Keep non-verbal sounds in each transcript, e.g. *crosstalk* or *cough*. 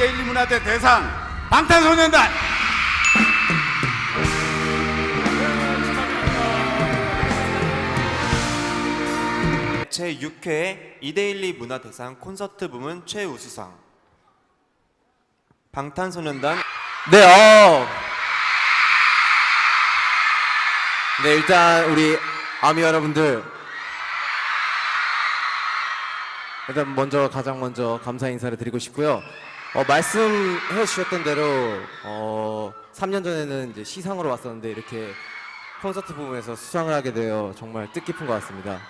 이데일리 문화대 대상 방탄소년단 제 6회 이데일리 문화대상 콘서트 부문 최우수상 방탄소년단 네, 어. 네, 일단 우리 아미 여러분들 일단 먼저 가장 먼저 감사 인사를 드리고 싶고요. 어, 말씀해 주셨던 대로 어, 3년 전에는 이제 시상으로 왔었는데 이렇게 콘서트 부분에서 수상을 하게 되어 정말 뜻깊은 것 같습니다.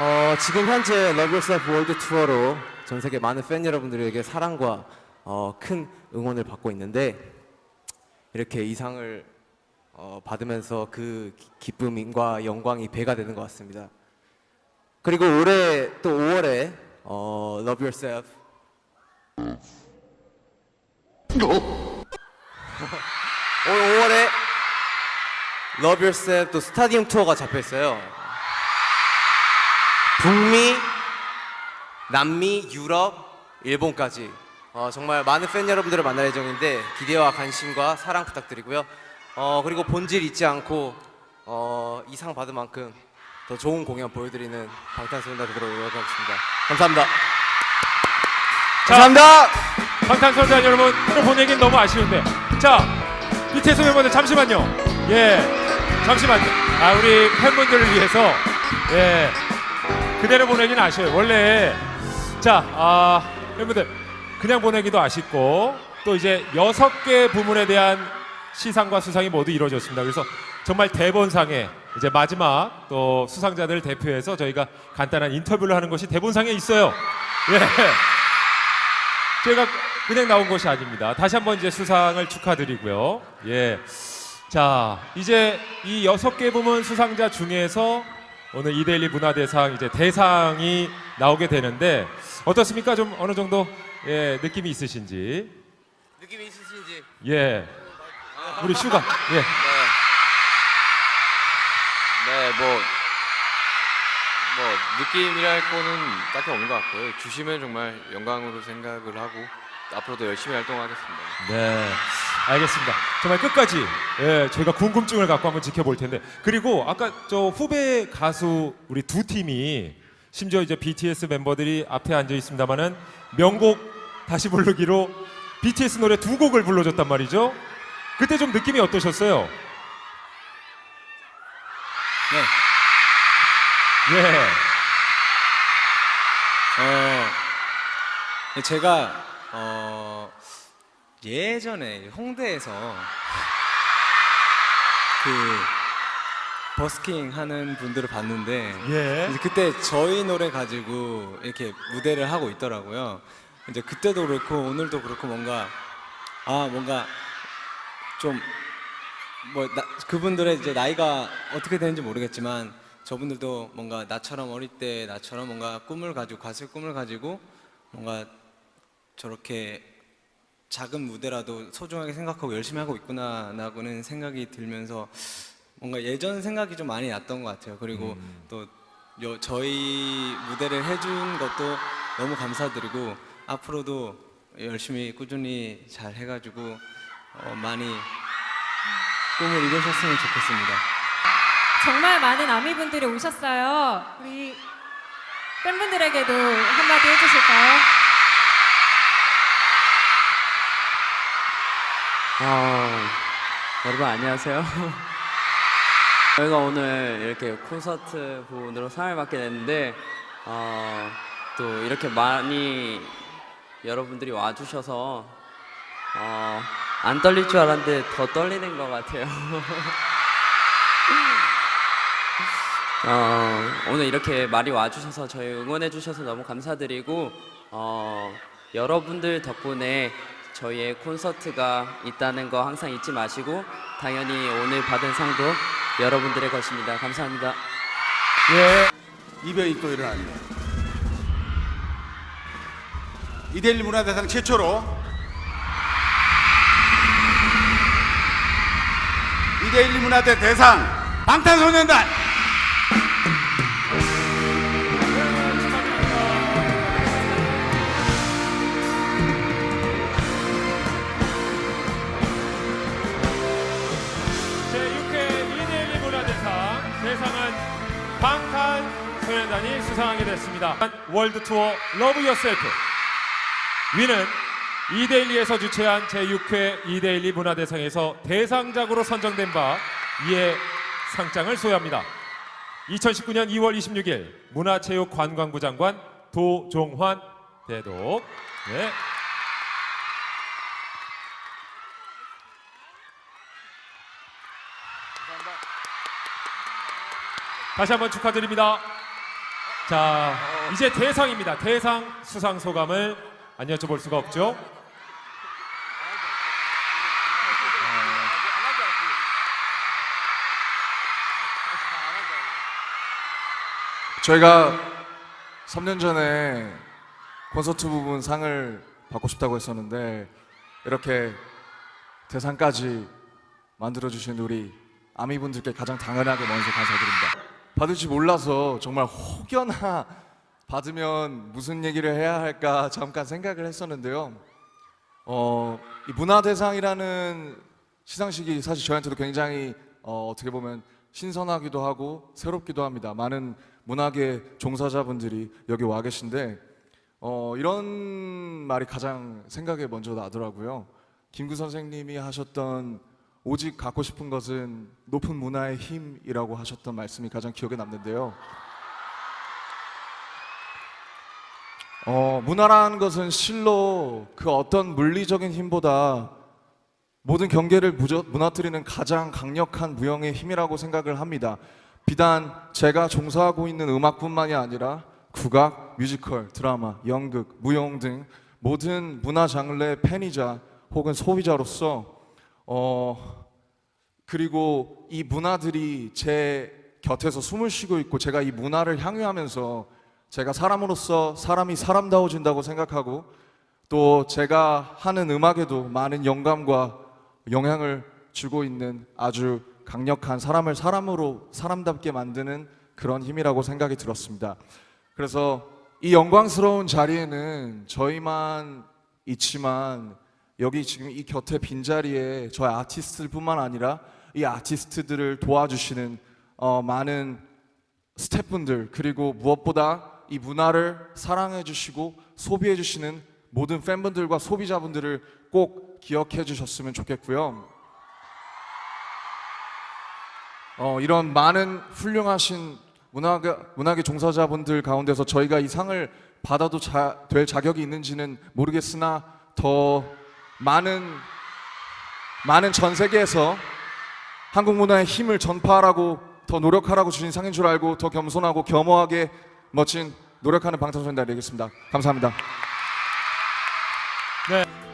어, 지금 현재 Yourself World 투어로 전 세계 많은 팬 여러분들에게 사랑과 어, 큰 응원을 받고 있는데 이렇게 이 상을 어, 받으면서 그 기- 기쁨과 영광이 배가 되는 것 같습니다. 그리고 올해 또 5월에 어, Love Yourself 올 5월에 Love Yourself 또 스타디움 투어가 잡혀 있어요. 북미, 남미, 유럽, 일본까지 어, 정말 많은 팬 여러분들을 만날 예정인데 기대와 관심과 사랑 부탁드리고요. 어, 그리고 본질 잊지 않고 어, 이상 받은 만큼 더 좋은 공연 보여드리는 방탄소년단 되도록 노력하겠습니다. 감사합니다. 감사합니다. 방탄소년단 여러분 오늘 보내긴 너무 아쉬운데 자 BTS 멤버들 잠시만요. 예 잠시만요. 아 우리 팬분들을 위해서 예 그대로 보내긴 아쉬워요. 원래 자 아 팬분들 그냥 보내기도 아쉽고 또 이제 여섯 개 부문에 대한 시상과 수상이 모두 이루어졌습니다. 그래서 정말 대본상에 이제 마지막 또 수상자들을 대표해서 저희가 간단한 인터뷰를 하는 것이 대본상에 있어요. 예. 제가 그냥 나온 것이 아닙니다. 다시 한번 이제 수상을 축하드리고요. 예. 자, 이제 이 여섯 개 부문 수상자 중에서 오늘 이데일리 문화대상 이제 대상이 나오게 되는데 어떻습니까? 좀 어느 정도 예, 느낌이 있으신지. 느낌이 있으신지? 예. 우리 슈가. 예. 네, 뭐, 뭐, 느낌이랄 거는 딱히 없는 것 같고요. 주시면 정말 영광으로 생각을 하고, 앞으로도 열심히 활동하겠습니다. 네, 알겠습니다. 정말 끝까지 예, 저희가 궁금증을 갖고 한번 지켜볼 텐데 그리고 아까 저 후배 가수 우리 두 팀이 심지어 이제 BTS 멤버들이 앞에 앉아 있습니다만은 명곡 다시 부르기로 BTS 노래 두 곡을 불러줬단 말이죠. 그때 좀 느낌이 어떠셨어요? 네. 예. 어, 제가 어, 예전에 홍대에서 그 버스킹 하는 분들을 봤는데 예. 이제 그때 저희 노래 가지고 이렇게 무대를 하고 있더라고요. 이제 그때도 그렇고 오늘도 그렇고 뭔가 아 뭔가 좀뭐 그분들의 이제 나이가 어떻게 되는지 모르겠지만 저분들도 뭔가 나처럼 어릴 때 나처럼 뭔가 꿈을 가지고 가수의 꿈을 가지고 뭔가 저렇게 작은 무대라도 소중하게 생각하고 열심히 하고 있구나라고는 생각이 들면서 뭔가 예전 생각이 좀 많이 났던 것 같아요. 그리고 또 요- 저희 무대를 해준 것도 너무 감사드리고 앞으로도 열심히 꾸준히 잘 해가지고 어, 많이 꿈을 이루셨으면 좋겠습니다. 정말 많은 아미분들이 오셨어요. 우리 팬분들에게도 한마디 해주실까요? 어, 여러분 안녕하세요. *laughs* 저희가 오늘 이렇게 콘서트 부분으로 상을 받게 됐는데 어, 또 이렇게 많이 여러분들이 와주셔서 어, 안 떨릴 줄 알았는데 더 떨리는 것 같아요. *laughs* 어, 오늘 이렇게 많이 와주셔서 저희 응원해주셔서 너무 감사드리고 어, 여러분들 덕분에 저희의 콘서트가 있다는 거 항상 잊지 마시고 당연히 오늘 받은 상도 여러분들의 것입니다. 감사합니다. 예. 이변이 또 일어났네. 이데일리 문화대상 최초로 이데일리 문화대 대상 방탄소년단 수상하게 됐습니다. 월드 투어 러브 유어셀프 위는 이데일리에서 주최한 제6회 이데일리 문화대상에서 대상작으로 선정된 바 이에 상장을 소유합니다. 2019년 2월 26일 문화체육관광부 장관 도종환 대독. 네. 다시 한번 축하드립니다. 자, 이제 대상입니다. 대상 수상 소감을 안 여쭤볼 수가 없죠. 저희가 3년 전에 콘서트 부분 상을 받고 싶다고 했었는데 이렇게 대상까지 만들어 주신 우리 아미 분들께 가장 당연하게 먼저 감사드립니다. 받을지 몰라서 정말 혹여나 받으면 무슨 얘기를 해야 할까 잠깐 생각을 했었는데요. 어, 이 문화대상이라는 시상식이 사실 저한테도 굉장히 어, 어떻게 보면 신선하기도 하고 새롭기도 합니다. 많은 문학의 종사자분들이 여기 와 계신데 어, 이런 말이 가장 생각에 먼저 나더라고요. 김구 선생님이 하셨던 오직 갖고 싶은 것은 높은 문화의 힘이라고 하셨던 말씀이 가장 기억에 남는데요. 어, 문화라는 것은 실로 그 어떤 물리적인 힘보다 모든 경계를 무저- 무너뜨리는 가장 강력한 무형의 힘이라고 생각을 합니다. 비단 제가 종사하고 있는 음악뿐만이 아니라 국악, 뮤지컬, 드라마, 연극, 무용 등 모든 문화 장르의 팬이자 혹은 소비자로서 어 그리고 이 문화들이 제 곁에서 숨을 쉬고 있고 제가 이 문화를 향유하면서 제가 사람으로서 사람이 사람다워진다고 생각하고 또 제가 하는 음악에도 많은 영감과 영향을 주고 있는 아주 강력한 사람을 사람으로 사람답게 만드는 그런 힘이라고 생각이 들었습니다. 그래서 이 영광스러운 자리에는 저희만 있지만 여기 지금 이 곁에 빈자리에 저희 아티스트뿐만 아니라 이 아티스트들을 도와주시는 어, 많은 스태프분들 그리고 무엇보다 이 문화를 사랑해 주시고 소비해 주시는 모든 팬분들과 소비자분들을 꼭 기억해 주셨으면 좋겠고요. 어, 이런 많은 훌륭하신 문학, 문학의 종사자분들 가운데서 저희가 이 상을 받아도 자, 될 자격이 있는지는 모르겠으나 더 많은 많은 전 세계에서 한국 문화의 힘을 전파하라고 더 노력하라고 주신 상인 줄 알고 더 겸손하고 겸허하게 멋진 노력하는 방탄소년단 되겠습니다. 감사합니다. 네.